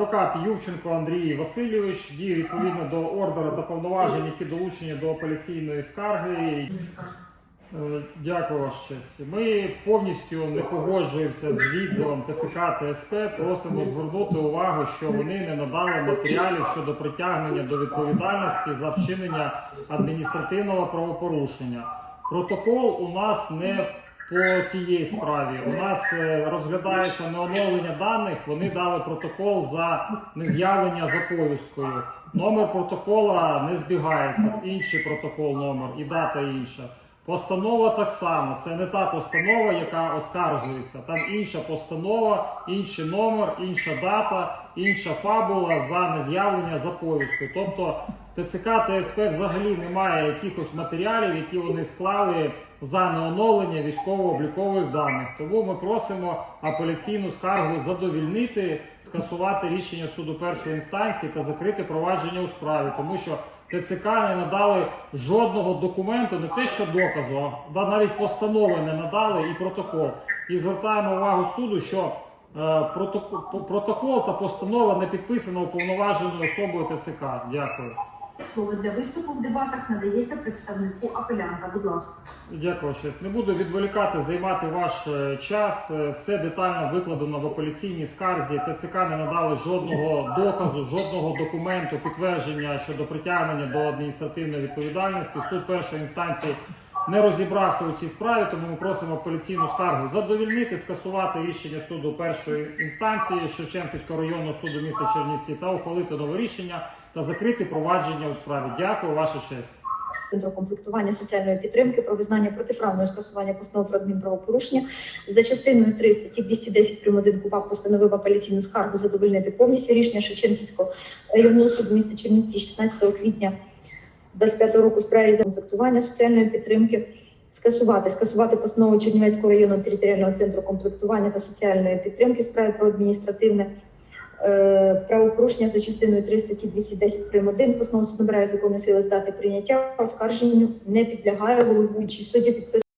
Адвокат Ювченко Андрій Васильович діє відповідно до ордера та повноважень, які долучені до апеляційної скарги. Е, Дякую ваш честь. Ми повністю не погоджуємося з відділом ТЦК та. Просимо звернути увагу, що вони не надали матеріалів щодо притягнення до відповідальності за вчинення адміністративного правопорушення. Протокол у нас не по тієї справі. У нас е, розглядається не оновлення даних. Вони дали протокол за нез'явлення за повісткою. Номер протокола не збігається. Інший протокол номер і дата інша. Постанова так само. Це не та постанова, яка оскаржується. Там інша постанова, інший номер, інша дата, інша фабула за нез'явлення за повісткою. Тобто ТЦК та СП взагалі немає якихось матеріалів, які вони склали за неоновлення військово-облікових даних. Тому ми просимо апеляційну скаргу задовільнити, скасувати рішення суду першої інстанції та закрити провадження у справі, тому що ТЦК не надали жодного документу, не те, що доказу, а навіть постанови не надали і протокол. І звертаємо увагу суду, що протокол, протокол та постанова не підписана уповноваженою особою ТЦК. Дякую. Слово для виступу в дебатах надається представнику апелянта. Будь ласка. Дякую, щось. Не буду відволікати, займати ваш е, час. Е, Все детально викладено в апеляційній скарзі. ТЦК не надали жодного доказу, жодного документу, підтвердження щодо притягнення до адміністративної відповідальності. Суд першої інстанції не розібрався у цій справі, тому ми просимо апеляційну скаргу задовільнити, скасувати рішення суду першої інстанції Шевченківського районного суду міста Чернівці та ухвалити нове рішення та закрити провадження у справі. Дякую, ваша честь. Центру комплектування соціальної підтримки про визнання протиправного скасування постанов про адмінправопорушення за частиною 3 статті 210 прим. 1 КУПАП постановив апеляційну скаргу задовольнити повністю рішення Шевченківського районного суду міста Чернівці 16 квітня 25 року справі за комплектування соціальної підтримки. Скасувати, скасувати постанову Чернівецького районного територіального центру комплектування та соціальної підтримки справи про адміністративне е, правопорушення за частиною 3 статті 210 прим. 1 постанова суд набирає законної сили здати прийняття, оскарженню не підлягає головуючий судді підписує